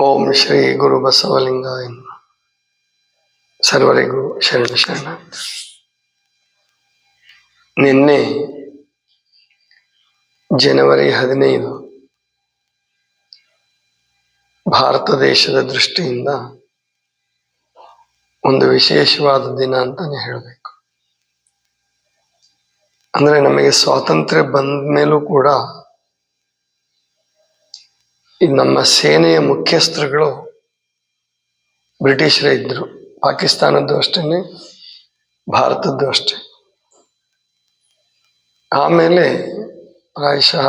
ಓಂ ಶ್ರೀ ಗುರು ಬಸವಲಿಂಗಾಯ ನಮಃ. ಸರ್ವರಿಗೂ ಶರಣ ಶರಣ ನಿನ್ನೆ ಜನವರಿ ಹದಿನೈದು ಭಾರತ ದೇಶದ ದೃಷ್ಟಿಯಿಂದ ಒಂದು ವಿಶೇಷವಾದ ದಿನ ಅಂತಾನೆ ಹೇಳಬೇಕು ಅಂದ್ರೆ ನಮಗೆ ಸ್ವಾತಂತ್ರ್ಯ ಬಂದ ಮೇಲೂ ಕೂಡ ಈ ನಮ್ಮ ಸೇನೆಯ ಮುಖ್ಯಸ್ಥರುಗಳು ಬ್ರಿಟಿಷರೇ ಇದ್ದರು. ಪಾಕಿಸ್ತಾನದ್ದು ಅಷ್ಟೇ ಭಾರತದ್ದು ಅಷ್ಟೇ. ಆಮೇಲೆ ಪ್ರಾಯಶಃ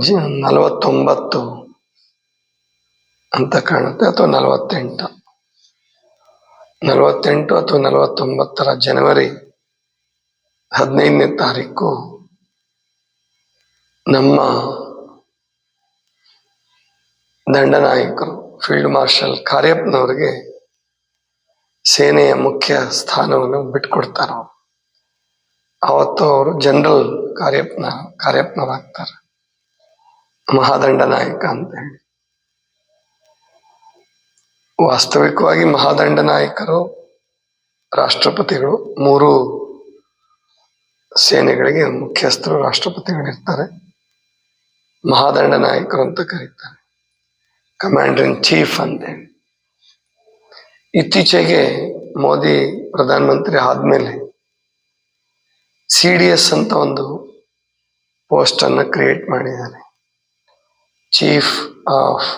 ಜಿ ನಲವತ್ತೊಂಬತ್ತು ಅಂತ ಕಾಣುತ್ತೆ, ಅಥವಾ ನಲವತ್ತೆಂಟು. ನಲವತ್ತೆಂಟು ಅಥವಾ ನಲವತ್ತೊಂಬತ್ತರ ಜನವರಿ ಹದಿನೈದನೇ ತಾರೀಕು ನಮ್ಮ ದಂಡನಾಯಕರು ಫೀಲ್ಡ್ ಮಾರ್ಷಲ್ ಕಾರ್ಯಪ್ಪನವರಿಗೆ ಸೇನೆಯ ಮುಖ್ಯ ಸ್ಥಾನವನ್ನು ಬಿಟ್ಕೊಡ್ತಾರೆ ಅವತ್ತು ಅವರು ಜನರಲ್ ಕಾರ್ಯಪ್ನ, ಕಾರ್ಯಪ್ನರಾಗ್ತಾರೆ. ಮಹಾದಂಡ ನಾಯಕ ಅಂತ ಹೇಳಿ ವಾಸ್ತವಿಕವಾಗಿ ಮಹಾದಂಡ ನಾಯಕರು ರಾಷ್ಟ್ರಪತಿಗಳು, ಮೂರು ಸೇನೆಗಳಿಗೆ ಮುಖ್ಯಸ್ಥರು, ರಾಷ್ಟ್ರಪತಿಗಳಿರ್ತಾರೆ. ಮಹಾದಂಡ ನಾಯಕರು ಅಂತ ಕರೀತಾರೆ. ಕಮಾಂಡರ್ ಇನ್ ಚೀಫ್ ಅಂದೆ ಇತ್ತೀಚೆಗೆ ಮೋದಿ ಪ್ರಧಾನಮಂತ್ರಿ ಆದ್ಮೇಲೆ ಸಿ ಡಿ ಎಸ್ ಅಂತ ಒಂದು ಪೋಸ್ಟ್ ಅನ್ನ ಕ್ರಿಯೇಟ್ ಮಾಡಿದ್ದಾರೆ. Chief of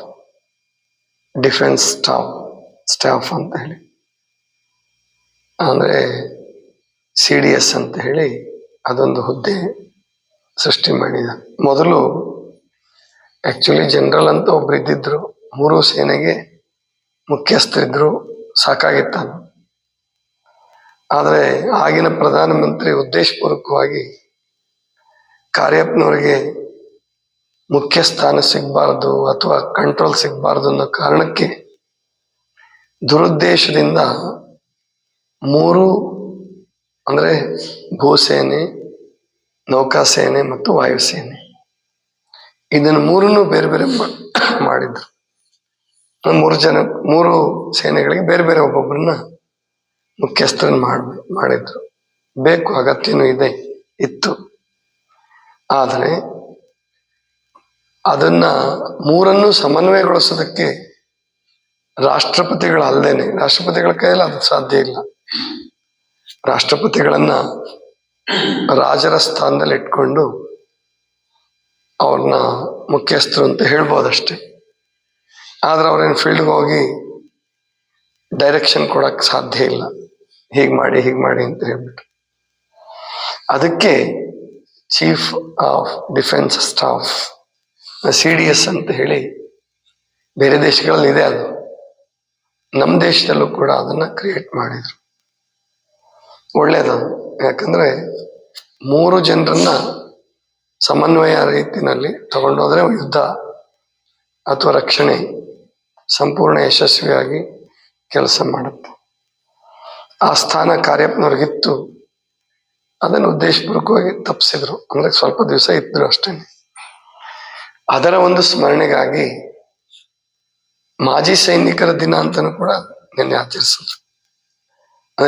defence staff staff ಅಂತ ಹೇಳಿ. ಅಂದ್ರೆ ಸಿ ಡಿ ಎಸ್ ಅಂತ ಹೇಳಿ ಅದೊಂದು ಹುದ್ದೆ ಸೃಷ್ಟಿ ಮಾಡಿದ ಮೊದಲು ಆಕ್ಚುಲಿ ಜನರಲ್ ಅಂತ ಒಬ್ರು ಇದ್ದಿದ್ರು. ಮೂರು ಸೇನೆಗೆ ಮುಖ್ಯಸ್ಥರಿದ್ರು. ಸಾಕಾಗಿತ್ತಾನು ಆದರೆ ಆಗಿನ ಪ್ರಧಾನಮಂತ್ರಿ ಉದ್ದೇಶಪೂರ್ವಕವಾಗಿ ಕಾರ್ಯಪ್ಪನವರಿಗೆ ಮುಖ್ಯ ಸ್ಥಾನ ಸಿಗಬಾರ್ದು ಅಥವಾ ಕಂಟ್ರೋಲ್ ಸಿಗಬಾರ್ದು ಅನ್ನೋ ಕಾರಣಕ್ಕೆ ದುರುದ್ದೇಶದಿಂದ ಮೂರು ಅಂದರೆ ಭೂಸೇನೆ ನೌಕಾಸೇನೆ ಮತ್ತು ವಾಯುಸೇನೆ ಇದನ್ನು ಮೂರನ್ನು ಬೇರೆ ಬೇರೆ ಮಾಡಿದ್ರು. ಮೂರು ಜನ, ಮೂರು ಸೇನೆಗಳಿಗೆ ಬೇರೆ ಬೇರೆ ಒಬ್ಬೊಬ್ಬರನ್ನ ಮುಖ್ಯಸ್ಥರನ್ನ ಮಾಡ್, ಮಾಡಿದ್ರು. ಬೇಕು, ಅಗತ್ಯನೂ ಇದೆ, ಇತ್ತು. ಆದರೆ ಅದನ್ನ ಮೂರನ್ನು ಸಮನ್ವಯಗೊಳಿಸೋದಕ್ಕೆ ರಾಷ್ಟ್ರಪತಿಗಳ ಅಲ್ಲದೇನೆ ರಾಷ್ಟ್ರಪತಿಗಳ ಕೈಯಲ್ಲಿ ಅದು ಸಾಧ್ಯ ಇಲ್ಲ. ರಾಷ್ಟ್ರಪತಿಗಳನ್ನ ರಾಜರ ಸ್ಥಾನದಲ್ಲಿ ಇಟ್ಕೊಂಡು ಅವ್ರನ್ನ ಮುಖ್ಯಸ್ಥರು ಅಂತ ಹೇಳ್ಬೋದಷ್ಟೇ. ಆದ್ರೆ ಅವ್ರೇನು ಫೀಲ್ಡ್ಗೆ ಹೋಗಿ ಡೈರೆಕ್ಷನ್ ಕೊಡಕ್ ಸಾಧ್ಯ ಇಲ್ಲ. ಹೀಗೆ ಮಾಡಿ ಹೀಗೆ ಮಾಡಿ ಅಂತ ಹೇಳ್ಬಿಟ್ಟು. ಅದಕ್ಕೆ chief of defence staff, C D S ಅಂತ ಹೇಳಿ ಬೇರೆ ದೇಶಗಳಲ್ಲಿ ಇದೆ ಅದು ನಮ್ಮ ದೇಶದಲ್ಲೂ ಕೂಡ ಅದನ್ನು ಕ್ರಿಯೇಟ್ ಮಾಡಿದರು. ಒಳ್ಳೇದದು. ಯಾಕಂದರೆ ಮೂರು ಜನರನ್ನ ಸಮನ್ವಯ ರೀತಿನಲ್ಲಿ ತಗೊಂಡೋದ್ರೆ ಯುದ್ಧ ಅಥವಾ ರಕ್ಷಣೆ ಸಂಪೂರ್ಣ ಯಶಸ್ವಿಯಾಗಿ ಕೆಲಸ ಮಾಡುತ್ತೆ. ಆ ಸ್ಥಾನ ಕಾರ್ಯಪ್ಪನವ್ರಿಗಿತ್ತು ಅದನ್ನು ಉದ್ದೇಶಪೂರ್ವಕವಾಗಿ ತಪ್ಪಿಸಿದ್ರು ಅಂದ್ರೆ ಸ್ವಲ್ಪ ದಿವಸ ಇದ್ರು ಅಷ್ಟೇ. ಅದರ ಒಂದು ಸ್ಮರಣೆಗಾಗಿ ಮಾಜಿ ಸೈನಿಕರ ದಿನ ಅಂತಲೂ ಕೂಡ ನಿನ್ನೆ ಆಚರಿಸಿದ್ರು.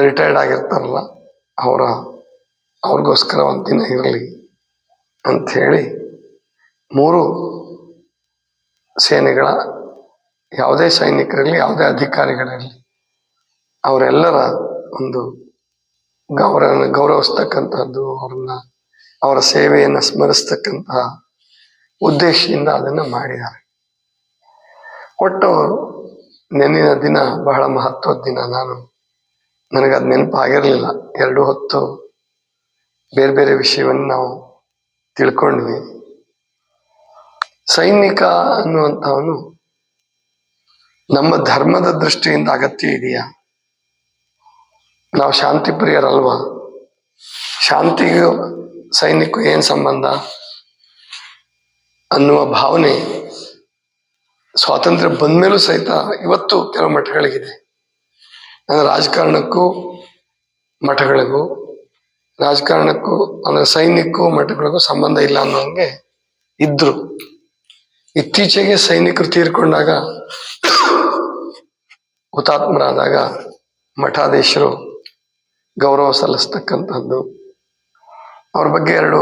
ರಿಟೈರ್ಡ್ ಆಗಿರ್ತಾರಲ್ಲ, ಅವರ, ಅವ್ರಿಗೋಸ್ಕರ ಒಂದು ದಿನ ಇರಲಿ. ಅಂತ ಹೇಳಿ ಮೂರು ಸೇನೆಗಳ, ಯಾವುದೇ ಸೈನಿಕರಲ್ಲಿ ಯಾವುದೇ ಅಧಿಕಾರಿಗಳಿರಲಿ, ಅವರೆಲ್ಲರ ಒಂದು ಗೌರವ, ಗೌರವಿಸ್ತಕ್ಕಂಥದ್ದು, ಅವ್ರನ್ನ, ಅವರ ಸೇವೆಯನ್ನು ಸ್ಮರಿಸ್ತಕ್ಕಂತಹ ಉದ್ದೇಶದಿಂದ ಅದನ್ನು ಮಾಡಿದ್ದಾರೆ. ಒಟ್ಟು ನೆನ್ನಿನ ದಿನ ಬಹಳ ಮಹತ್ವದ ದಿನ. ನಾನು, ನನಗದು ನೆನಪಾಗಿರಲಿಲ್ಲ. ಎರಡು ಹೊತ್ತು ಬೇರೆ ಬೇರೆ ವಿಷಯವನ್ನು ನಾವು ತಿಳ್ಕೊಂಡ್ವಿ. ಸೈನಿಕ ಅನ್ನುವಂಥವನು ನಮ್ಮ ಧರ್ಮದ ದೃಷ್ಟಿಯಿಂದ ಅಗತ್ಯ ಇದೆಯಾ? ನಾವು ಶಾಂತಿ ಪ್ರಿಯರಲ್ವಾ? ಶಾಂತಿಗೂ ಸೈನಿಕ ಏನ್ ಸಂಬಂಧ? ಅನ್ನುವ ಭಾವನೆ ಸ್ವಾತಂತ್ರ್ಯ ಬಂದ್ಮೇಲೂ ಸಹಿತ ಇವತ್ತು ಕೆಲವು ಮಠಗಳಿಗಿದೆ. ನನ್ನ ರಾಜಕಾರಣಕ್ಕೂ ಮಠಗಳಿಗೂ ರಾಜಕಾರಣಕ್ಕೂ ಅಂದ್ರೆ ಸೈನಿಕಕ್ಕೂ ಮಠಗಳಿಗೂ ಸಂಬಂಧ ಇಲ್ಲ ಅನ್ನೋಂಗೆ ಇದ್ರು. ಇತ್ತೀಚೆಗೆ ಸೈನಿಕರು ತೀರ್ಕೊಂಡಾಗ ಹುತಾತ್ಮರಾದಾಗ ಮಠಾಧೀಶರು ಗೌರವ ಸಲ್ಲಿಸ್ತಕ್ಕಂಥದ್ದು ಅವ್ರ ಬಗ್ಗೆ ಎರಡು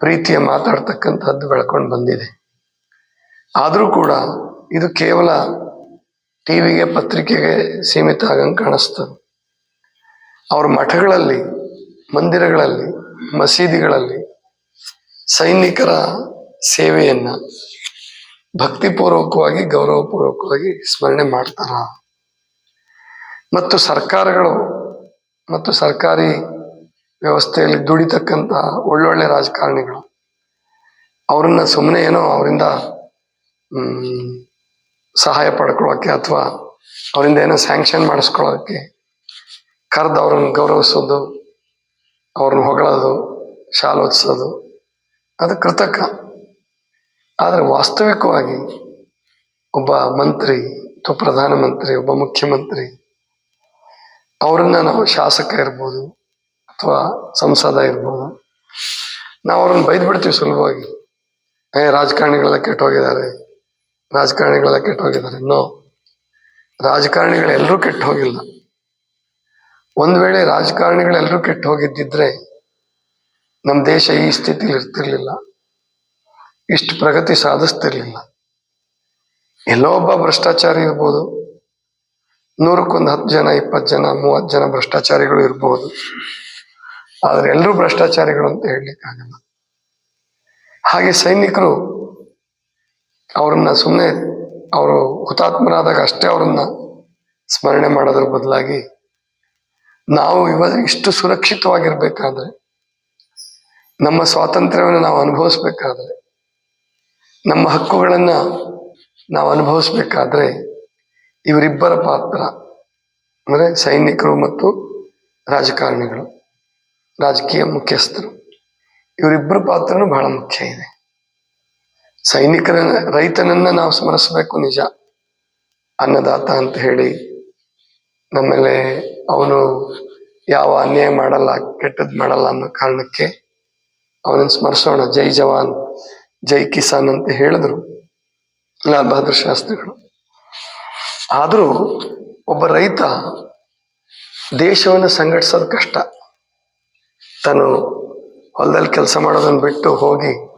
ಪ್ರೀತಿಯ ಮಾತಾಡ್ತಕ್ಕಂಥದ್ದು ಬೆಳ್ಕೊಂಡು ಬಂದಿದೆ. ಆದರೂ ಕೂಡ ಇದು ಕೇವಲ ಟಿವಿಗೆ ಪತ್ರಿಕೆಗೆ ಸೀಮಿತ ಆಗಂಗೆ ಕಾಣಿಸ್ತದೆ ಅವ್ರ ಮಠಗಳಲ್ಲಿ ಮಂದಿರಗಳಲ್ಲಿ, ಮಸೀದಿಗಳಲ್ಲಿ ಸೈನಿಕರ ಸೇವೆಯನ್ನ ಭಕ್ತಿಪೂರ್ವಕವಾಗಿ, ಗೌರವಪೂರ್ವಕವಾಗಿ ಸ್ಮರಣೆ ಮಾಡ್ತಾರ. ಮತ್ತು ಸರ್ಕಾರಗಳು ಮತ್ತು ಸರ್ಕಾರಿ ವ್ಯವಸ್ಥೆಯಲ್ಲಿ ದುಡಿತಕ್ಕಂಥ ಒಳ್ಳೊಳ್ಳೆ ರಾಜಕಾರಣಿಗಳು, ಅವರನ್ನ ಸುಮ್ಮನೆ ಏನೋ ಅವರಿಂದ ಸಹಾಯ ಪಡ್ಕೊಳ್ಳೋಕೆ ಅಥವಾ ಅವರಿಂದ ಏನೋ ಸ್ಯಾಂಕ್ಷನ್ ಮಾಡಿಸ್ಕೊಳ್ಳೋಕೆ ಕರೆದು ಅವ್ರನ್ನ ಗೌರವಿಸೋದು ಅವ್ರನ್ನ ಹೊಗಳೋದು ಶಾಲೋತ್ಸೋದು ಅದು ಕೃತಕ. ಆದರೆ ವಾಸ್ತವಿಕವಾಗಿ ಒಬ್ಬ ಮಂತ್ರಿ ಅಥವಾ ಪ್ರಧಾನಮಂತ್ರಿ, ಒಬ್ಬ ಮುಖ್ಯಮಂತ್ರಿ, ಅವರನ್ನು ನಾವು ಶಾಸಕ ಇರ್ಬೋದು ಅಥವಾ ಸಂಸದ ಇರ್ಬೋದು, ನಾವು ಅವ್ರನ್ನ ಬೈದು ಬಿಡ್ತೀವಿ ಸುಲಭವಾಗಿ. ಏ, ರಾಜಕಾರಣಿಗಳೆಲ್ಲ ಕೆಟ್ಟೋಗಿದ್ದಾರೆ ರಾಜಕಾರಣಿಗಳೆಲ್ಲ ಕೆಟ್ಟೋಗಿದ್ದಾರೆ. ನೋ, ರಾಜಕಾರಣಿಗಳೆಲ್ಲರೂ ಕೆಟ್ಟು ಹೋಗಿಲ್ಲ ಒಂದ್ ವೇಳೆ ರಾಜಕಾರಣಿಗಳೆಲ್ಲರೂ ಕೆಟ್ಟು ಹೋಗಿದ್ದಿದ್ರೆ ನಮ್ಮ ದೇಶ ಈ ಸ್ಥಿತಿಲಿ ಇರ್ತಿರ್ಲಿಲ್ಲ. ಇಷ್ಟು ಪ್ರಗತಿ ಸಾಧಿಸ್ತಿರ್ಲಿಲ್ಲ. ಎಲ್ಲೋ ಒಬ್ಬ ಭ್ರಷ್ಟಾಚಾರಿ ಇರ್ಬೋದು. ನೂರಕ್ಕೊಂದು ಹತ್ತು ಜನ, ಇಪ್ಪತ್ತು ಜನ, ಮೂವತ್ತು ಜನ ಭ್ರಷ್ಟಾಚಾರಿಗಳು ಇರ್ಬೋದು. ಆದ್ರೆ ಎಲ್ಲರೂ ಭ್ರಷ್ಟಾಚಾರಿಗಳು ಅಂತ ಹೇಳಲಿಕ್ಕಾಗಲ್ಲ. ಹಾಗೆ ಸೈನಿಕರು ಅವ್ರನ್ನ ಸುಮ್ಮನೆ ಅವರು ಹುತಾತ್ಮರಾದಾಗ ಅಷ್ಟೇ ಅವರನ್ನ ಸ್ಮರಣೆ ಮಾಡೋದ್ರ ಬದಲಾಗಿ ನಾವು ಇವಾಗ ಇಷ್ಟು ಸುರಕ್ಷಿತವಾಗಿರ್ಬೇಕಾದ್ರೆ, ನಮ್ಮ ಸ್ವಾತಂತ್ರ್ಯವನ್ನು ನಾವು ಅನುಭವಿಸ್ಬೇಕಾದ್ರೆ, ನಮ್ಮ ಹಕ್ಕುಗಳನ್ನ ನಾವು ಅನುಭವಿಸ್ಬೇಕಾದ್ರೆ ಇವರಿಬ್ಬರ ಪಾತ್ರ ಅಂದರೆ ಸೈನಿಕರು ಮತ್ತು ರಾಜಕಾರಣಿಗಳು, ರಾಜಕೀಯ ಮುಖ್ಯಸ್ಥರು, ಇವರಿಬ್ಬರ ಪಾತ್ರನೂ ಬಹಳ ಮುಖ್ಯ ಇದೆ. ಸೈನಿಕರ ರೈತನನ್ನ ನಾವು ಸ್ಮರಿಸಬೇಕು ನಿಜ, ಅನ್ನದಾತ ಅಂತ ಹೇಳಿ ನಮ್ಮೇಲೆ ಅವನು ಯಾವ ಅನ್ಯಾಯ ಮಾಡಲ್ಲ, ಕೆಟ್ಟದ್ ಮಾಡಲ್ಲ ಅನ್ನೋ ಕಾರಣಕ್ಕೆ ಅವನನ್ನು ಸ್ಮರಿಸೋಣ. ಜೈ ಜವಾನ್, ಜೈ ಕಿಸಾನ್ ಅಂತ ಹೇಳಿದ್ರು ಲಾಲ್ ಬಹದ್ದೂರ್ ಶಾಸ್ತ್ರಿಗಳು. ಆದರೂ ಒಬ್ಬ ರೈತ ದೇಶವನ್ನು ಸಂಘಟಿಸೋದು ಕಷ್ಟ. ತಾನು ಹೊಲದಲ್ಲಿ ಕೆಲಸ ಮಾಡೋದನ್ನ ಬಿಟ್ಟು ಹೋಗಿ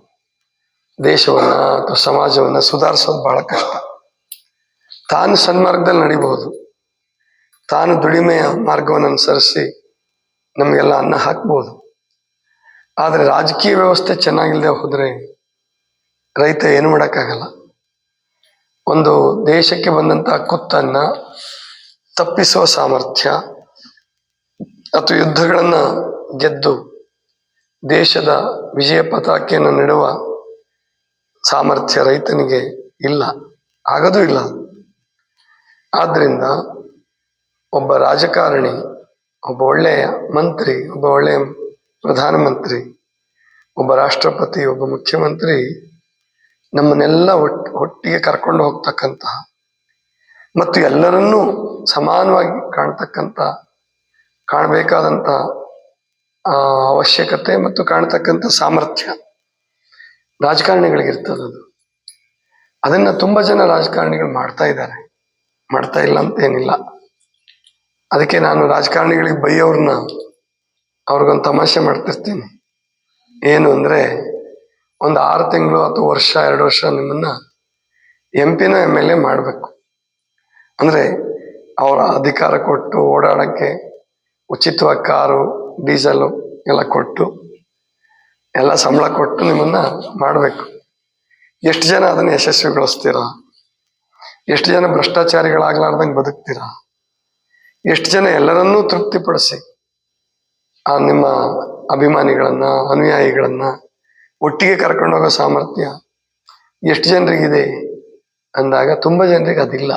ದೇಶವನ್ನ ಅಥವಾ ಸಮಾಜವನ್ನ ಸುಧಾರಿಸೋದು ಬಹಳ ಕಷ್ಟ. ತಾನು ಸನ್ಮಾರ್ಗದಲ್ಲಿ ನಡಿಬಹುದು. ತಾನು ದುಡಿಮೆಯ ಮಾರ್ಗವನ್ನು ಅನುಸರಿಸಿ ನಮಗೆಲ್ಲ ಅನ್ನ ಹಾಕ್ಬೋದು. ಆದರೆ ರಾಜಕೀಯ ವ್ಯವಸ್ಥೆ ಚೆನ್ನಾಗಿಲ್ಲದೆ ಹೋದರೆ ರೈತ ಏನು ಮಾಡೋಕ್ಕಾಗಲ್ಲ. ಒಂದು ದೇಶಕ್ಕೆ ಬಂದಂತಹ ಕುತ್ತನ್ನು ತಪ್ಪಿಸುವ ಸಾಮರ್ಥ್ಯ ಅಥವಾ ಯುದ್ಧಗಳನ್ನು ಗೆದ್ದು ದೇಶದ ವಿಜಯ ಪತಾಕೆಯನ್ನು ನೆಡುವ ಸಾಮರ್ಥ್ಯ ರೈತನಿಗೆ ಇಲ್ಲ. ಆಗೋದೂ ಇಲ್ಲ. ಆದ್ರಿಂದ ಒಬ್ಬ ರಾಜಕಾರಣಿ, ಒಬ್ಬ ಒಳ್ಳೆಯ ಮಂತ್ರಿ, ಒಬ್ಬ ಒಳ್ಳೆಯ ಪ್ರಧಾನಮಂತ್ರಿ, ಒಬ್ಬ ರಾಷ್ಟ್ರಪತಿ, ಒಬ್ಬ ಮುಖ್ಯಮಂತ್ರಿ ನಮ್ಮನ್ನೆಲ್ಲ ಒಟ್ಟು ಒಟ್ಟಿಗೆ ಕರ್ಕೊಂಡು ಹೋಗ್ತಕ್ಕಂತಹ ಮತ್ತು ಎಲ್ಲರನ್ನೂ ಸಮಾನವಾಗಿ ಕಾಣ್ತಕ್ಕಂಥ, ಕಾಣಬೇಕಾದಂಥ ಅವಶ್ಯಕತೆ ಮತ್ತು ಕಾಣ್ತಕ್ಕಂಥ ಸಾಮರ್ಥ್ಯ ರಾಜಕಾರಣಿಗಳಿಗಿರ್ತದೆ ಅದು. ಅದನ್ನ ತುಂಬಾ ಜನ ರಾಜಕಾರಣಿಗಳು ಮಾಡ್ತಾ ಇದ್ದಾರೆ. ಮಾಡ್ತಾ ಇಲ್ಲ ಅಂತ ಏನಿಲ್ಲ. ಅದಕ್ಕೆ ನಾನು ರಾಜಕಾರಣಿಗಳಿಗೆ ಬೈಯೋರನ್ನ ಅವ್ರಿಗೊಂದು ತಮಾಷೆ ಮಾಡ್ತಿರ್ತೀನಿ. ಏನು ಅಂದ್ರೆ ಒಂದು ಆರು ತಿಂಗಳು ಅಥವಾ ವರ್ಷ, ಎರಡು ವರ್ಷ ನಿಮ್ಮನ್ನ ಎಂ ಪಿನ ಎಂ ಎಲ್ ಎ ಮಾಡಬೇಕು. ಅಂದ್ರೆ ಅವರ ಅಧಿಕಾರ ಕೊಟ್ಟು ಓಡಾಡಕ್ಕೆ ಉಚಿತವಾಗಿ ಕಾರು, ಡೀಸೆಲು ಎಲ್ಲ ಕೊಟ್ಟು, ಎಲ್ಲ ಸಂಬಳ ಕೊಟ್ಟು ನಿಮ್ಮನ್ನ ಮಾಡಬೇಕು. ಎಷ್ಟು ಜನ ಅದನ್ನ ಯಶಸ್ವಿಗೊಳಿಸ್ತೀರಾ? ಎಷ್ಟು ಜನ ಭ್ರಷ್ಟಾಚಾರಿಗಳಾಗ್ಲಾರ್ದಂಗೆ ಬದುಕ್ತೀರಾ? ಎಷ್ಟು ಜನ ಎಲ್ಲರನ್ನೂ ತೃಪ್ತಿಪಡಿಸಿ ಆ ನಿಮ್ಮ ಅಭಿಮಾನಿಗಳನ್ನ, ಅನುಯಾಯಿಗಳನ್ನ ಒಟ್ಟಿಗೆ ಕರ್ಕೊಂಡೋಗೋ ಸಾಮರ್ಥ್ಯ ಎಷ್ಟು ಜನರಿಗಿದೆ ಅಂದಾಗ ತುಂಬ ಜನರಿಗೆ ಅದಿಲ್ಲ.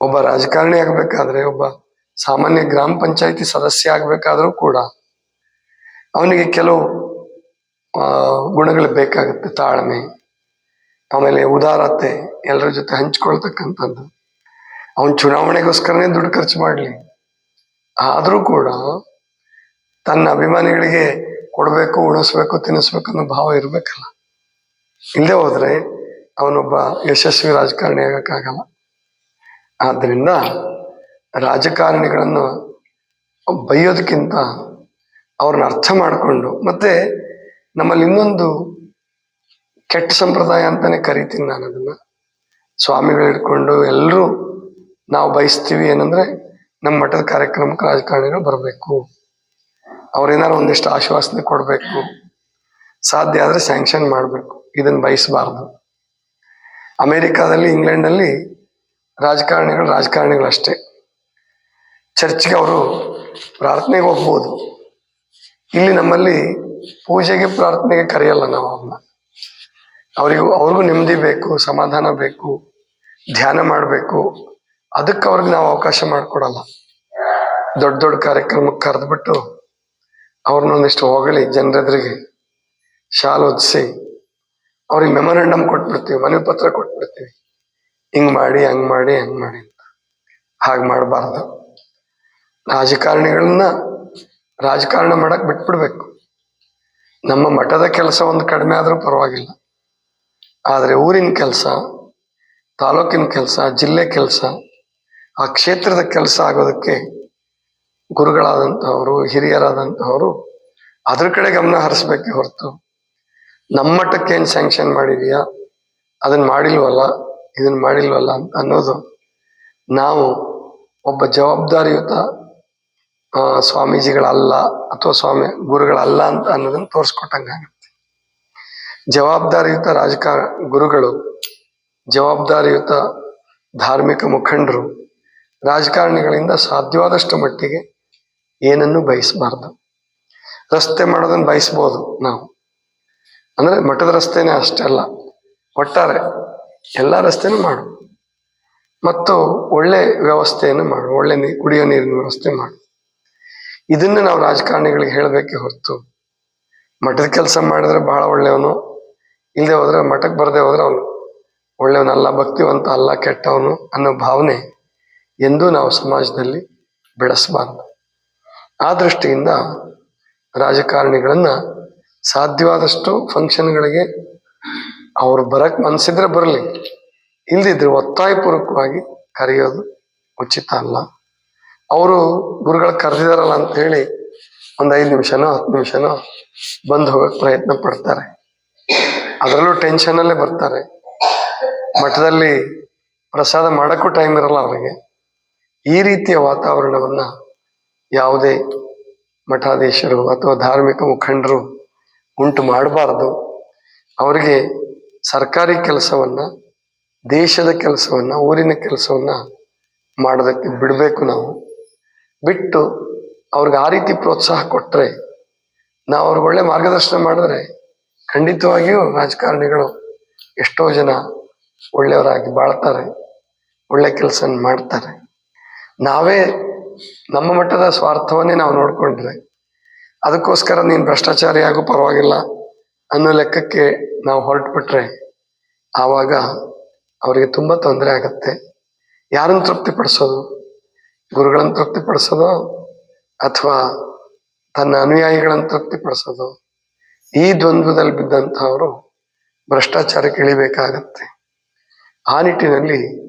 ಒಬ್ಬ ರಾಜಕಾರಣಿ ಆಗಬೇಕಾದ್ರೆ, ಒಬ್ಬ ಸಾಮಾನ್ಯ ಗ್ರಾಮ ಪಂಚಾಯಿತಿ ಸದಸ್ಯ ಆಗ್ಬೇಕಾದ್ರೂ ಕೂಡ ಅವನಿಗೆ ಕೆಲವು ಗುಣಗಳು ಬೇಕಾಗುತ್ತೆ, ತಾಳ್ಮೆ, ಆಮೇಲೆ ಉದಾರತೆ, ಎಲ್ಲರ ಜೊತೆ ಹಂಚ್ಕೊಳ್ತಕ್ಕಂಥದ್ದು. ಅವನ್ ಚುನಾವಣೆಗೋಸ್ಕರನೇ ದುಡ್ಡು ಖರ್ಚು ಮಾಡಲಿ. ಆದರೂ ಕೂಡ ತನ್ನ ಅಭಿಮಾನಿಗಳಿಗೆ ಕೊಡಬೇಕು, ಉಣಿಸ್ಬೇಕು, ತಿನ್ನಿಸ್ಬೇಕು ಅನ್ನೋ ಭಾವ ಇರಬೇಕಲ್ಲ. ಇಲ್ಲದೆ ಹೋದರೆ ಅವನೊಬ್ಬ ಯಶಸ್ವಿ ರಾಜಕಾರಣಿ ಆಗಕ್ಕಾಗಲ್ಲ. ಆದ್ದರಿಂದ ರಾಜಕಾರಣಿಗಳನ್ನು ಬೈಯೋದಕ್ಕಿಂತ ಅವ್ರನ್ನ ಅರ್ಥ ಮಾಡಿಕೊಂಡು, ಮತ್ತೆ ನಮ್ಮಲ್ಲಿ ಇನ್ನೊಂದು ಕೆಟ್ಟ ಸಂಪ್ರದಾಯ ಅಂತಲೇ ಕರಿತೀನಿ ನಾನು ಅದನ್ನ ಸ್ವಾಮಿಗಳು ಹಿಡ್ಕೊಂಡು ಎಲ್ಲರೂ ನಾವು ಬಯಸ್ತೀವಿ ಏನಂದ್ರೆ ನಮ್ಮ ಮಠದ ಕಾರ್ಯಕ್ರಮಕ್ಕೆ ರಾಜಕಾರಣಿಗಳು ಬರಬೇಕು. ಅವ್ರೇನಾರು ಒಂದಿಷ್ಟು ಆಶ್ವಾಸನೆ ಕೊಡಬೇಕು. ಸಾಧ್ಯ ಆದರೆ ಸ್ಯಾಂಕ್ಷನ್ ಮಾಡಬೇಕು. ಇದನ್ನು ಬಯಸಬಾರ್ದು. ಅಮೇರಿಕಾದಲ್ಲಿ, ಇಂಗ್ಲೆಂಡಲ್ಲಿ ರಾಜಕಾರಣಿಗಳು ರಾಜಕಾರಣಿಗಳಷ್ಟೇ. ಚರ್ಚ್ಗೆ ಅವರು ಪ್ರಾರ್ಥನೆಗೆ ಹೋಗ್ಬೋದು. ಇಲ್ಲಿ ನಮ್ಮಲ್ಲಿ ಪೂಜೆಗೆ ಪ್ರಾರ್ಥನೆಗೆ ಕರೆಯಲ್ಲ ನಾವು ಅವ್ರನ್ನ. ಅವರಿಗೂ, ಅವ್ರಿಗೂ ನೆಮ್ಮದಿ ಬೇಕು, ಸಮಾಧಾನ ಬೇಕು, ಧ್ಯಾನ ಮಾಡಬೇಕು. ಅದಕ್ಕೆ ಅವ್ರಿಗೆ ನಾವು ಅವಕಾಶ ಮಾಡಿಕೊಡಲ್ಲ. ದೊಡ್ಡ ದೊಡ್ಡ ಕಾರ್ಯಕ್ರಮಕ್ಕೆ ಕರೆದ್ಬಿಟ್ಟು ಅವ್ರನ್ನೊಂದಿಷ್ಟು ಹೋಗಲಿ ಜನರೆದುರಿಗೆ, ಶಾಲು ಹೊದಿಸಿ, ಅವ್ರಿಗೆ ಮೆಮೊರಂಡಮ್ ಕೊಟ್ಬಿಡ್ತೀವಿ, ಮನವಿ ಪತ್ರ ಕೊಟ್ಬಿಡ್ತೀವಿ. ಹಿಂಗ್ ಮಾಡಿ, ಹಂಗ್ ಮಾಡಿ ಹಂಗ್ ಮಾಡಿ ಅಂತ. ಹಾಗೆ ಮಾಡಬಾರ್ದು. ರಾಜಕಾರಣಿಗಳನ್ನ ರಾಜಕಾರಣ ಮಾಡಕ್ ಬಿಟ್ಬಿಡ್ಬೇಕು. ನಮ್ಮ ಮಠದ ಕೆಲಸ ಒಂದು ಕಡಿಮೆ ಆದ್ರೂ ಪರವಾಗಿಲ್ಲ. ಆದರೆ ಊರಿನ ಕೆಲಸ, ತಾಲೂಕಿನ ಕೆಲಸ, ಜಿಲ್ಲೆ ಕೆಲಸ ಆ ಕ್ಷೇತ್ರದ ಕೆಲಸ ಆಗೋದಕ್ಕೆ ಗುರುಗಳಾದಂಥವರು, ಹಿರಿಯರಾದಂಥವರು ಅದ್ರ ಕಡೆ ಗಮನ ಹರಿಸ್ಬೇಕೆ ಹೊರತು. ನಮ್ಮ ಮಟ್ಟಕ್ಕೆ ಏನು ಸ್ಯಾಂಕ್ಷನ್ ಮಾಡಿದೀಯಾ? ಅದನ್ನ ಮಾಡಿಲ್ವಲ್ಲ? ಇದನ್ನ ಮಾಡಿಲ್ವಲ್ಲ ಅಂತ ಅನ್ನೋದು ನಾವು ಒಬ್ಬ ಜವಾಬ್ದಾರಿಯುತ ಸ್ವಾಮೀಜಿಗಳಲ್ಲ ಅಥವಾ ಸ್ವಾಮಿ ಗುರುಗಳಲ್ಲ ಅಂತ ಅನ್ನೋದನ್ನ ತೋರಿಸ್ಕೊಟ್ಟಂಗಾಗುತ್ತೆ ಜವಾಬ್ದಾರಿಯುತ ರಾಜಕಾರ, ಗುರುಗಳು, ಜವಾಬ್ದಾರಿಯುತ ಧಾರ್ಮಿಕ ಮುಖಂಡರು ರಾಜಕಾರಣಿಗಳಿಂದ ಸಾಧ್ಯವಾದಷ್ಟು ಮಟ್ಟಿಗೆ ಏನನ್ನು ಬಯಸಬಾರ್ದು. ರಸ್ತೆ ಮಾಡೋದನ್ನು ಬಯಸ್ಬೋದು ನಾವು. ಅಂದ್ರೆ ಮಠದ ರಸ್ತೆನೇ ಅಷ್ಟೇ ಅಲ್ಲ, ಒಟ್ಟಾರೆ ಎಲ್ಲ ರಸ್ತೆನೂ ಮಾಡು. ಮತ್ತು ಒಳ್ಳೆ ವ್ಯವಸ್ಥೆಯನ್ನು ಮಾಡು, ಒಳ್ಳೆ ನೀರು ಕುಡಿಯೋ ನೀರಿನ ವ್ಯವಸ್ಥೆ ಮಾಡು. ಇದನ್ನು ನಾವು ರಾಜಕಾರಣಿಗಳಿಗೆ ಹೇಳಬೇಕೆ ಹೊರತು. ಮಠದ ಕೆಲಸ ಮಾಡಿದ್ರೆ ಬಹಳ ಒಳ್ಳೆಯವನು ಇಲ್ಲದೆ ಹೋದ್ರೆ ಮಠಕ್ಕೆ ಬರದೆ ಹೋದ್ರೆ ಅವನು. ಒಳ್ಳೆಯವನಲ್ಲ, ಭಕ್ತಿವಂತ ಅಲ್ಲ, ಕೆಟ್ಟವನು ಅನ್ನೋ ಭಾವನೆ ಎಂದೂ ನಾವು ಸಮಾಜದಲ್ಲಿ ಬೆಳೆಸಬಾರದು. ಆ ದೃಷ್ಟಿಯಿಂದ ರಾಜಕಾರಣಿಗಳನ್ನ ಸಾಧ್ಯವಾದಷ್ಟು ಫಂಕ್ಷನ್ಗಳಿಗೆ ಅವರು ಬರಕ್ ಮನ್ಸಿದ್ರೆ ಬರಲಿ, ಇಲ್ದಿದ್ರೆ ಒತ್ತಾಯಪೂರ್ವಕವಾಗಿ ಕರೆಯೋದು ಉಚಿತ ಅಲ್ಲ. ಅವರು ಗುರುಗಳು ಕರೆದಿದಾರಲ್ಲ ಅಂತ ಹೇಳಿ ಒಂದು ಐದು ನಿಮಿಷನೋ, ಹತ್ತು ನಿಮಿಷನೋ ಬಂದು ಹೋಗಕ್ ಪ್ರಯತ್ನ ಪಡ್ತಾರೆ. ಅದರಲ್ಲೂ ಟೆನ್ಷನಲ್ಲೇ ಬರ್ತಾರೆ. ಮಠದಲ್ಲಿ ಪ್ರಸಾದ ಮಾಡೋಕ್ಕೂ ಟೈಮ್ ಇರಲ್ಲ ಅವರಿಗೆ. ಈ ರೀತಿಯ ವಾತಾವರಣವನ್ನ ಯಾವುದೇ ಮಠಾಧೀಶರು ಅಥವಾ ಧಾರ್ಮಿಕ ಮುಖಂಡರು ಉಂಟು ಮಾಡಬಾರದು. ಅವರಿಗೆ ಸರ್ಕಾರಿ ಕೆಲಸವನ್ನ, ದೇಶದ ಕೆಲಸವನ್ನ, ಊರಿನ ಕೆಲಸವನ್ನ ಮಾಡೋದಕ್ಕೆ ಬಿಡಬೇಕು ನಾವು. ಬಿಟ್ಟು ಅವ್ರಿಗೆ ಆ ರೀತಿ ಪ್ರೋತ್ಸಾಹ ಕೊಟ್ಟರೆ ನಾವು ಅವ್ರಿಗೆ ಒಳ್ಳೆ ಮಾರ್ಗದರ್ಶನ ಮಾಡಿದ್ರೆ ಖಂಡಿತವಾಗಿಯೂ ರಾಜಕಾರಣಿಗಳು ಎಷ್ಟೋ ಜನ ಒಳ್ಳೆಯವರಾಗಿ ಬಾಳ್ತಾರೆ, ಒಳ್ಳೆ ಕೆಲಸ ಮಾಡ್ತಾರೆ. ನಾವೇ ನಮ್ಮ ಮಟ್ಟದ ಸ್ವಾರ್ಥವನ್ನೇ ನಾವು ನೋಡಿಕೊಂಡ್ರೆ ಅದಕ್ಕೋಸ್ಕರ ನೀನು ಭ್ರಷ್ಟಾಚಾರಿ ಪರವಾಗಿಲ್ಲ ಅನ್ನೋ ಲೆಕ್ಕಕ್ಕೆ ನಾವು ಹೊರಟುಬಿಟ್ರೆ ಆವಾಗ ಅವರಿಗೆ ತುಂಬಾ ತೊಂದರೆ ಆಗತ್ತೆ. ಯಾರನ್ನು ತೃಪ್ತಿಪಡಿಸೋದು? ಗುರುಗಳನ್ನು ತೃಪ್ತಿಪಡಿಸೋದು? ಅಥವಾ ತನ್ನ ಅನುಯಾಯಿಗಳನ್ನು ತೃಪ್ತಿಪಡಿಸೋದು? ಈ ದ್ವಂದ್ವದಲ್ಲಿ ಬಿದ್ದಂತಹವರು ಭ್ರಷ್ಟಾಚಾರಕ್ಕೆ ಇಳಿಬೇಕಾಗತ್ತೆ. ಆ ನಿಟ್ಟಿನಲ್ಲಿ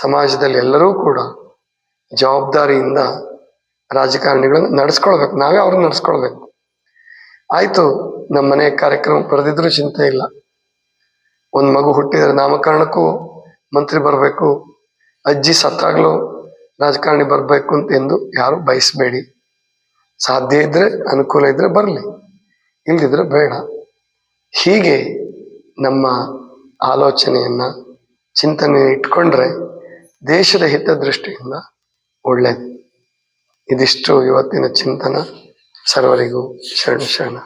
ಸಮಾಜದಲ್ಲಿ ಎಲ್ಲರೂ ಕೂಡ ಜವಾಬ್ದಾರಿಯಿಂದ ರಾಜಕಾರಣಿಗಳನ್ನ ನಡೆಸ್ಕೊಳ್ಬೇಕು. ನಾವೇ ಅವ್ರನ್ನ ನಡೆಸ್ಕೊಳ್ಬೇಕು. ಆಯಿತು ನಮ್ಮ ಮನೆ ಕಾರ್ಯಕ್ರಮ ಬರೆದಿದ್ರು ಚಿಂತೆ ಇಲ್ಲ. ಒಂದು ಮಗು ಹುಟ್ಟಿದರೆ ನಾಮಕರಣಕ್ಕೂ ಮಂತ್ರಿ ಬರಬೇಕು. ಅಜ್ಜಿ ಸತ್ತಾಗ್ಲೂ ರಾಜಕಾರಣಿ ಬರಬೇಕು ಅಂತ ಎಂದು ಯಾರು ಬಯಸಬೇಡಿ. ಸಾಧ್ಯ ಇದ್ರೆ, ಅನುಕೂಲ ಇದ್ರೆ ಬರಲಿ. ಇಲ್ದಿದ್ರೆ ಬೇಡ. ಹೀಗೆ ನಮ್ಮ ಆಲೋಚನೆಯನ್ನ ಚಿಂತನೆ ಇಟ್ಕೊಂಡ್ರೆ ದೇಶದ ಹಿತದೃಷ್ಟಿಯಿಂದ ಒಳ್ಳೆಯದು ಇದಿಷ್ಟು ಇವತ್ತಿನ ಚಿಂತನ. ಸರ್ವರಿಗೂ ಶರಣ ಶರಣ.